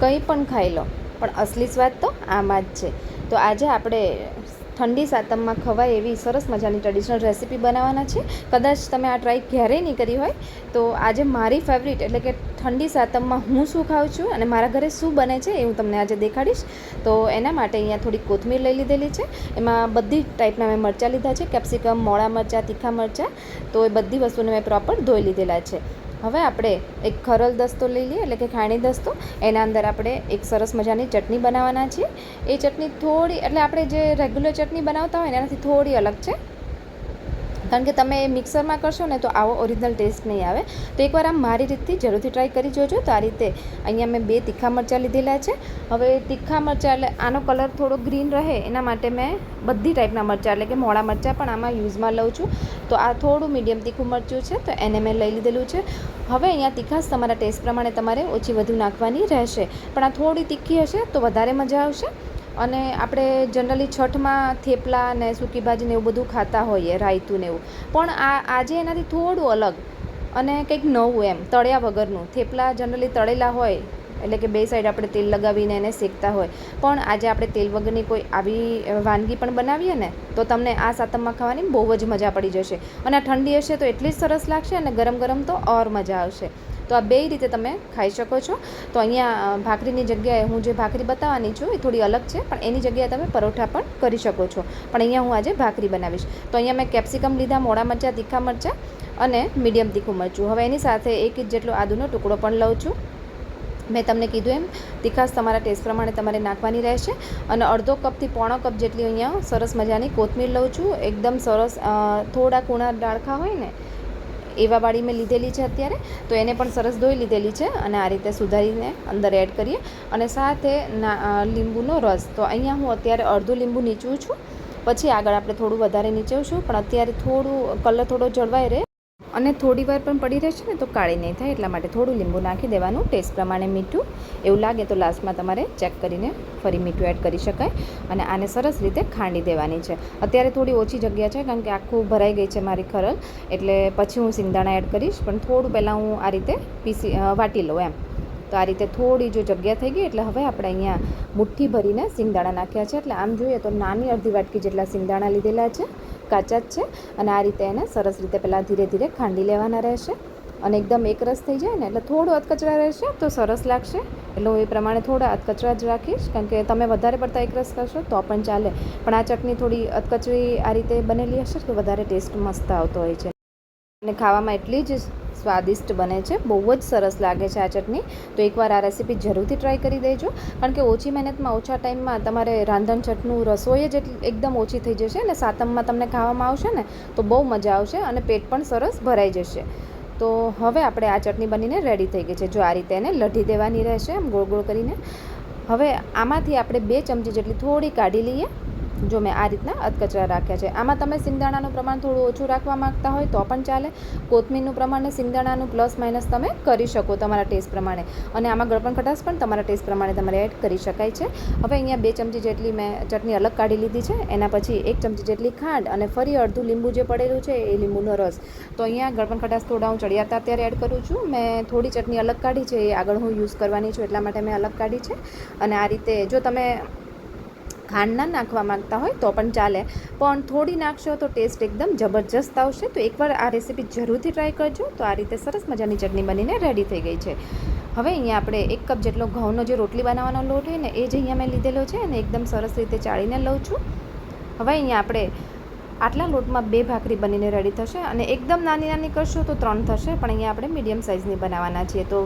કંઈ પણ ખાઈ લો. પણ અસલી સ્વાદ તો આમાં જ છે. તો આજે આપણે ઠંડી સાતમમાં ખવાય એવી સરસ મજાની ટ્રેડિશનલ રેસીપી બનાવવાના છે. કદાચ તમે આ ટ્રાય ક્યારેય નહીં કરી હોય, તો આજે મારી ફેવરિટ એટલે કે ઠંડી સાતમમાં હું શું ખાઉં છું અને મારા ઘરે શું બને છે એ હું તમને આજે દેખાડીશ. તો એના માટે અહીંયા થોડી કોથમીર લઈ લીધેલી છે. એમાં બધી ટાઈપના મેં મરચાં લીધા છે. કેપ્સિકમ, મોળા મરચાં, તીખા મરચાં. તો એ બધી વસ્તુને મેં પ્રોપર ધોઈ લીધેલા છે. હવે આપણે એક ખરલ દસ્તો લઈ લઈએ, એટલે કે ખાણી દસ્તો. એના અંદર આપણે એક સરસ મજાની ચટણી બનાવવાના છીએ. એ ચટણી થોડી, એટલે આપણે જે રેગ્યુલર ચટણી બનાવતા હોય એનાથી થોડી અલગ છે. કારણ કે તમે મિક્સરમાં કરશો ને તો આવો ઓરિજિનલ ટેસ્ટ નહીં આવે. તો એકવાર આમ મારી રીતથી જરૂરથી ટ્રાય કરી જોજો. તો આ રીતે અહીંયા મેં બે તીખા મરચાં લીધેલા છે. હવે તીખા મરચાં એટલે આનો કલર થોડો ગ્રીન રહે, એના માટે મેં બધી ટાઈપના મરચાં એટલે કે મોળા મરચાં પણ આમાં યુઝમાં લઉં છું. તો આ થોડું મીડિયમ તીખું મરચું છે, તો એને મેં લઈ લીધેલું છે. હવે અહીંયા તીખાશ તમારા ટેસ્ટ પ્રમાણે તમારે ઓછી વધુ નાખવાની રહેશે. પણ આ થોડી તીખી હશે તો વધારે મજા આવશે. અને આપણે જનરલી છઠમાં થેપલા ને સૂકી ભાજી એવું બધું ખાતા હોઈએ, રાયતું ને એવું. પણ આ, આજે એનાથી થોડું અલગ અને કંઈક નવું એમ, તળ્યા વગરનું. થેપલા જનરલી તળેલા હોય, એટલે કે બે સાઈડ આપણે તેલ લગાવીને એને શેકતા હોય. પણ આજે આપણે તેલ વગરની કોઈ આવી વાનગી પણ બનાવીએ ને, તો તમને આ સાતમમાં ખાવાની બહુ જ મજા પડી જશે. અને ઠંડી હશે તો એટલી જ સરસ લાગશે અને ગરમ ગરમ તો ઓર મજા આવશે. તો આ બે રીતે તમે ખાઈ શકો છો. તો અહીંયા ભાખરીની જગ્યાએ હું જે ભાખરી બતાવવાની છું એ થોડી અલગ છે, પણ એની જગ્યાએ તમે પરોઠા પણ કરી શકો છો. પણ અહીંયા હું આજે ભાખરી બનાવીશ. તો અહીંયા મેં કેપ્સિકમ લીધા મોડા મરચાં, તીખા મરચાં અને મીડિયમ તીખું મરચું. હવે એની સાથે એક ઇંચ જેટલો આદુનો ટુકડો પણ લઉં છું. મેં તમને કીધું એમ, તીખાશ તમારા ટેસ્ટ પ્રમાણે તમારે નાખવાની રહેશે. અને અડધો કપથી પોણો કપ જેટલી અહીંયા સરસ મજાની કોથમીર લઉં છું. એકદમ સરસ થોડા કૂણા ડાળખા હોય ને એવા વાળી મેં લીધેલી છે અત્યારે, તો એને પણ સરસ ધોઈ લીધેલી છે અને આ રીતે સુધારીને અંદર એડ કરીએ. અને સાથે લીંબુનો રસ. તો અહીંયા હું અત્યારે અડધું લીંબુ નીચું છું. પછી આગળ આપણે થોડું વધારે નીચવશું, પણ અત્યારે થોડું, કલર થોડો જળવાઈ રહે અને થોડી વાર પણ પડી રહેશે ને તો કાળી નહીં થાય, એટલા માટે થોડું લીંબુ નાખી દેવાનું, ટેસ્ટ પ્રમાણે મીઠું. એવું લાગે તો લાસ્ટમાં તમારે ચેક કરીને ફરી મીઠું એડ કરી શકાય અને આને સરસ રીતે ખાંડી દેવાની છે. અત્યારે થોડી ઓછી જગ્યા છે કારણ કે આખું ભરાઈ ગઈ છે મારી ખરલ, એટલે પછી હું સિંગદાણા એડ કરીશ, પણ થોડું પહેલાં હું આ રીતે પીસી વાટી લઉં એમ. તો આ રીતે થોડી જો જગ્યા થઈ ગઈ, એટલે હવે આપણે અહીંયા મુઠ્ઠી ભરીને સિંગદાણા નાખ્યા છે. એટલે આમ જોઈએ તો નાની અડધી વાટકી જેટલા સિંગદાણા લીધેલા છે. કાચા જ છે અને આ રીતે એને સરસ રીતે પહેલાં ધીરે ધીરે ખાંડી લેવાના રહેશે અને એકદમ એકરસ થઈ જાય ને એટલે થોડું અધકચરા રહેશે તો સરસ લાગશે. એટલે હું એ પ્રમાણે થોડા અધકચરા જ રાખીશ. કારણ કે તમે વધારે પડતા એકરસ કરશો તો પણ ચાલે. પણ આ ચટણી થોડી અધકચરી આ રીતે બનેલી હશે તો વધારે ટેસ્ટ મસ્ત આવતો હોય છે. અને ખાવામાં એટલી જ સ્વાદિષ્ટ બને છે. બહુ જ સરસ લાગે છે આ ચટણી. તો એકવાર આ રેસીપી જરૂરથી ટ્રાય કરી દેજો. કારણ કે ઓછી મહેનતમાં, ઓછા ટાઈમમાં તમારે રાંધણ ચટનું, રસોઈ જ એકદમ ઓછી થઈ જશે અને સાતમમાં તમને ખાવામાં આવશે ને, તો બહુ મજા આવશે અને પેટ પણ સરસ ભરાઈ જશે. તો હવે આપણે આ ચટણી બનીને રેડી થઈ ગઈ છે. જો આ રીતે એને લઢી દેવાની રહેશે, આમ ગોળ ગોળ કરીને. હવે આમાંથી આપણે બે ચમચી જેટલી થોડી કાઢી લઈએ. જો મેં આ રીતના અધકચરા રાખ્યા છે. આમાં તમે સિંગદાણાનું પ્રમાણ થોડું ઓછું રાખવા માંગતા હોય તો પણ ચાલે. કોથમીરનું પ્રમાણ ને સિંગદાણાનું પ્લસ માઇનસ તમે કરી શકો તમારા ટેસ્ટ પ્રમાણે. અને આમાં ગળપણ ખટાશ પણ તમારા ટેસ્ટ પ્રમાણે તમારે એડ કરી શકાય છે. હવે અહીંયા બે ચમચી જેટલી મેં ચટણી અલગ કાઢી લીધી છે. એના પછી એક ચમચી જેટલી ખાંડ અને ફરી અડધું લીંબુ જે પડેલું છે એ લીંબુનો રસ. તો અહીંયા ગળપણ ખટાશ થોડા હું ચડિયાતા અત્યારે એડ કરું છું. મેં થોડી ચટણી અલગ કાઢી છે. એ આગળ હું યુઝ કરવાની છું એટલા માટે મેં અલગ કાઢી છે. અને આ રીતે જો તમે ખાંડ ના નાખવા માંગતા હોય તો પણ ચાલે. પણ થોડી નાખશો તો ટેસ્ટ એકદમ જબરજસ્ત આવશે. તો એકવાર આ રેસીપી જરૂરથી ટ્રાય કરજો. તો આ રીતે સરસ મજાની ચટણી બનીને રેડી થઈ ગઈ છે. હવે અહીંયા આપણે એક કપ જેટલો ઘઉંનો જે રોટલી બનાવવાનો લોટ હોય ને, એ જ અહીંયા મેં લીધેલો છે અને એકદમ સરસ રીતે ચાળીને લઉં છું. હવે અહીંયા આપણે આટલા લોટમાં બે ભાખરી બનીને રેડી થશે અને એકદમ નાની નાની કરશો તો ત્રણ થશે, પણ અહીંયા આપણે મીડિયમ સાઇઝની બનાવવાના છીએ. તો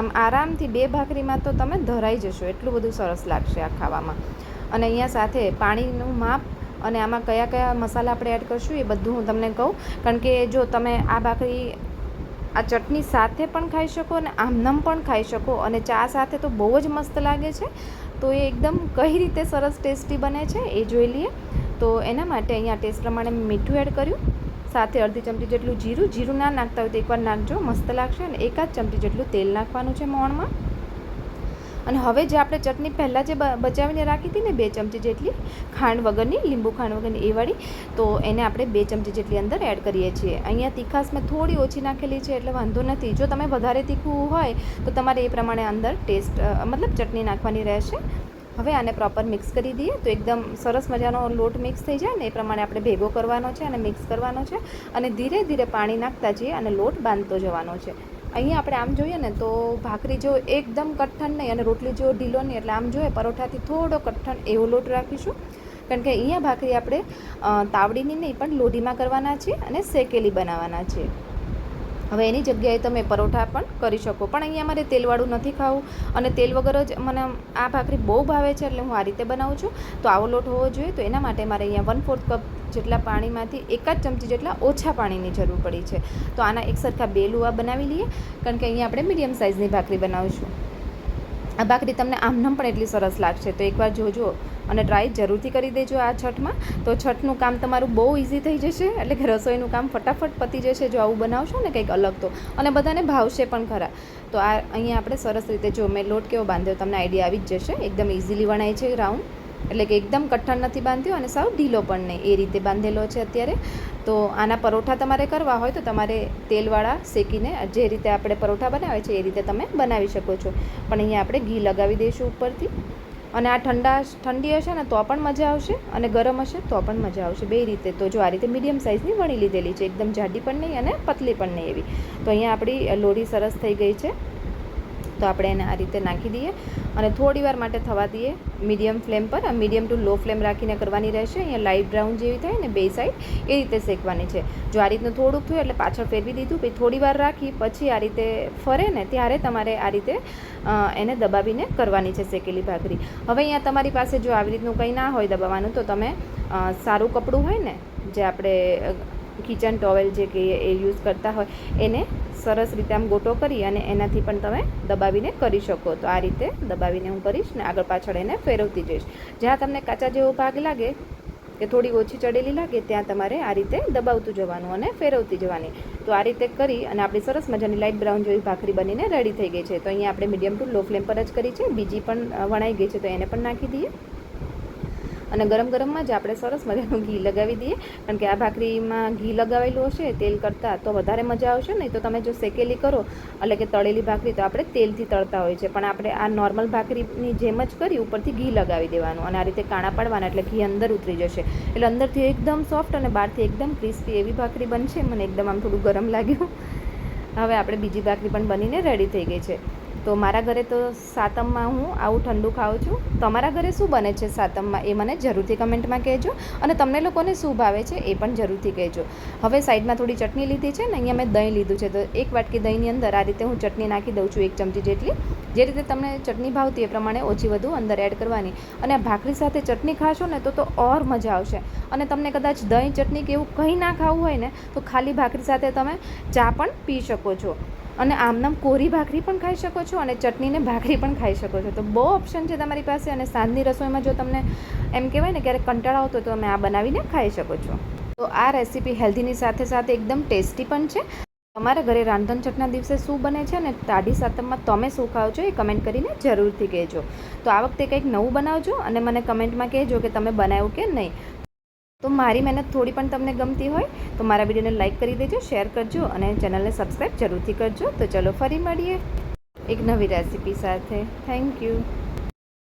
આમ આરામથી બે ભાખરીમાં તો તમે ધરાઈ જશો. એટલું બધું સરસ લાગશે આ ખાવામાં. અને અહીંયા સાથે પાણીનું માપ અને આમાં કયા કયા મસાલા આપણે એડ કરશું એ બધું હું તમને કહું. કારણ કે જો તમે આ ભાખરી આ ચટણી સાથે પણ ખાઈ શકો અને આમનમ પણ ખાઈ શકો અને ચા સાથે તો બહુ જ મસ્ત લાગે છે, તો એ એકદમ કઈ રીતે સરસ ટેસ્ટી બને છે એ જોઈ લઈએ. તો એના માટે અહીંયા ટેસ્ટ પ્રમાણે મીઠું એડ કર્યું. સાથે અડધી ચમચી જેટલું જીરું જીરું ના નાખતા હોય તો એકવાર નાખજો, મસ્ત લાગશે અને એકાદ ચમચી જેટલું તેલ નાખવાનું છે મોણમાં. અને હવે જે આપણે ચટણી પહેલાં જે બચાવીને રાખી હતી ને બે ચમચી જેટલી, ખાંડ વગરની, લીંબુ ખાંડ વગરની, એ વાળી, તો એને આપણે બે ચમચી જેટલી અંદર એડ કરીએ છીએ. અહીંયા તીખાશ મેં થોડી ઓછી નાખેલી છે, એટલે વાંધો નથી. જો તમે વધારે તીખું હોય, તો તમારે એ પ્રમાણે અંદર ટેસ્ટ મતલબ ચટણી નાખવાની રહેશે. હવે આને પ્રોપર મિક્સ કરી દઈએ, તો એકદમ સરસ મજાનો લોટ મિક્સ થઈ જાય ને, એ પ્રમાણે આપણે ભેગો કરવાનો છે અને મિક્સ કરવાનો છે. અને ધીરે ધીરે પાણી નાખતા જઈએ અને લોટ બાંધતો જવાનો છે. અહીંયા આપણે આમ જોઈએ ને તો ભાખરી જો એકદમ કઠણ નહીં અને રોટલી જો ઢીલો નહીં, એટલે આમ જોઈએ પરોઠાથી થોડો કઠણ એવો લોટ રાખીશું. કારણ કે અહીંયા ભાખરી આપણે તાવડીની નહીં, પણ લોઢીમાં કરવાના છે અને શેકેલી બનાવવાના છે હવે એની જગ્યાએ તમે પરોઠા પણ કરી શકો. પણ અહીંયા મારે તેલવાળું નથી ખાવું અને તેલ વગર જ મને આ ભાખરી બહુ ભાવે છે એટલે હું આ રીતે બનાવું છું. તો આવો લોટ હોવો જોઈએ. તો એના માટે મારે અહીંયા વન ફોર્થ કપ જેટલા પાણીમાંથી એકાદ ચમચી જેટલા ઓછા પાણીની જરૂર પડી છે. તો આના એક સરખા બે લુવા બનાવી લઈએ. કારણ કે અહીંયા આપણે મીડિયમ સાઇઝની ભાખરી બનાવીશું. આ ભાખરી તમને આમનામ પણ એટલી સરસ લાગશે. તો એકવાર જોજો અને ટ્રાય જરૂરથી કરી દેજો આ છઠમાં. તો છઠનું કામ તમારું બહુ ઇઝી થઈ જશે, એટલે કે રસોઈનું કામ ફટાફટ પતી જશે, જો આવું બનાવશો ને કંઈક અલગ તો. અને બધાને ભાવશે પણ ખરા. તો આ અહીંયા આપણે સરસ રીતે જો મેં લોટ કેવો બાંધ્યો તમને આઈડિયા આવી જ જશે. એકદમ ઇઝીલી વણાય છે રાઉન્ડ એટલે કે એકદમ કઠણ નથી બાંધ્યો અને સાવ ઢીલો પણ નહીં. એ રીતે બાંધેલો છે અત્યારે. તો આના પરોઠા તમારે કરવા હોય તો તમારે તેલવાળા શેકીને જે રીતે આપણે પરોઠા બનાવે છે એ રીતે તમે બનાવી શકો છો. પણ અહીંયા આપણે ઘી લગાવી દઈશું ઉપરથી. અને આ ઠંડા ઠંડી હશે ને તો પણ મજા આવશે અને ગરમ હશે તો પણ મજા આવશે બે રીતે. તો જો આ રીતે મીડિયમ સાઇઝની વણી લીધેલી છે. એકદમ જાડી પણ નહીં અને પતલી પણ નહીં એવી. તો અહીંયા આપણી લોઢી સરસ થઈ ગઈ છે. તો આપણે એને આ રીતે નાખી દઈએ અને થોડી વાર માટે થવા દઈએ મીડિયમ ફ્લેમ પર. મીડિયમ ટુ લો ફ્લેમ રાખીને કરવાની રહેશે. અહીંયા લાઇટ બ્રાઉન જેવી થાય ને બે સાઈડ એ રીતે શેકવાની છે. જો આ રીતનું થોડુંક થયું એટલે પાછળ ફેરવી દીધું, પછી થોડી વાર રાખી, પછી આ રીતે ફરે ને ત્યારે તમારે આ રીતે એને દબાવીને કરવાની છે શેકેલી ભાખરી. હવે અહીંયા તમારી પાસે જો આવી રીતનું કંઈ ના હોય દબાવવાનું, તો તમે સારું કપડું હોય ને, જે આપણે કિચન ટોવેલ જે કહીએ એ યુઝ કરતા હોય, એને સરસ રીતે આમ ગોટો કરી અને એનાથી પણ તમે દબાવીને કરી શકો. તો આ રીતે દબાવીને હું કરીશ ને આગળ પાછળ એને ફેરવતી જઈશ. જ્યાં તમને કાચા જેવો ભાગ લાગે, કે થોડી ઓછી ચડેલી લાગે, ત્યાં તમારે આ રીતે દબાવતું જવાનું અને ફેરવતી જવાની. તો આ રીતે કરી અને આપણી સરસ મજાની લાઇટ બ્રાઉન જેવી ભાખરી બનીને રેડી થઈ ગઈ છે. તો અહીંયા આપણે મીડિયમ ટુ લો ફ્લેમ પર જ કરી છે. બીજી પણ વણાઈ ગઈ છે, તો એને પણ નાખી દઈએ. અને ગરમ ગરમમાં જ આપણે સરસ મજાનું ઘી લગાવી દઈએ. કારણ કે આ ભાખરીમાં ઘી લગાવેલું હશે, તેલ કરતાં તો વધારે મજા આવશે, નહીં તો તમે જો શેકેલી કરો, એટલે કે તળેલી ભાખરી, તો આપણે તેલથી તળતા હોય છે. પણ આપણે આ નોર્મલ ભાખરીની જેમ જ કરી, ઉપરથી ઘી લગાવી દેવાનું. અને આ રીતે કાણા પાડવાના, એટલે ઘી અંદર ઉતરી જશે. એટલે અંદરથી એકદમ સોફ્ટ અને બહારથી એકદમ ક્રિસ્પી એવી ભાખરી બનશે. મને એકદમ આમ થોડું ગરમ લાગ્યું. હવે આપણે બીજી ભાખરી પણ બનીને રેડી થઈ ગઈ છે. તો મારા ઘરે તો સાતમમાં હું આવું ઠંડુ ખાઉં છું. તમારા ઘરે શું બને છે સાતમમાં? એ મને જરૂરથી કમેન્ટમાં કહેજો અને તમને લોકોને શું ભાવે છે એ પણ જરૂરથી કહેજો. હવે સાઈડમાં થોડી ચટણી લીધી છે ને, અહીંયા મેં દહીં લીધું છે. તો એક વાટકી દહીંની અંદર આ રીતે હું ચટણી નાખી દઉં છું એક ચમચી જેટલી. જે રીતે તમને ચટણી ભાવતી એ પ્રમાણે ઓછી વધુ અંદર એડ કરવાની. અને ભાખરી સાથે ચટણી ખાશો ને તો તો ઓર મજા આવશે. અને તમને કદાચ દહીં ચટણી કે એવું કંઈ ના ખાવું હોય ને, તો ખાલી ભાખરી સાથે તમે ચા પણ પી શકો છો. અને આમનામ કોરી ભાખરી પણ ખાઈ શકો છો અને ચટણીને ભાખરી પણ ખાઈ શકો છો. તો બહુ ઓપ્શન છે તમારી પાસે અને સાંજની રસોઈમાં જો તમને એમ કહેવાય ને ક્યારેક કંટાળો આવતો તો તમે આ બનાવીને ખાઈ શકો છો. તો આ રેસીપી હેલ્ધીની સાથે સાથે એકદમ ટેસ્ટી પણ છે. તમારા ઘરે રાંધણ છઠના દિવસે શું બને છે અને તાડી સાતમમાં તમે શું ખાઓ છો એ કમેન્ટ કરીને જરૂરથી કહેજો. તો આ વખતે કંઈક નવું બનાવજો અને મને કમેન્ટમાં કહેજો કે તમે બનાવ્યું કે નહીં. તો મારી મહેનત થોડી પણ તમને ગમતી હોય તો મારા વિડીયોને લાઇક કરી દેજો, શેર કરજો અને ચેનલને સબસ્ક્રાઈબ જરૂરથી કરજો. તો ચલો ફરી મળીએ એક નવી રેસીપી સાથે. Thank you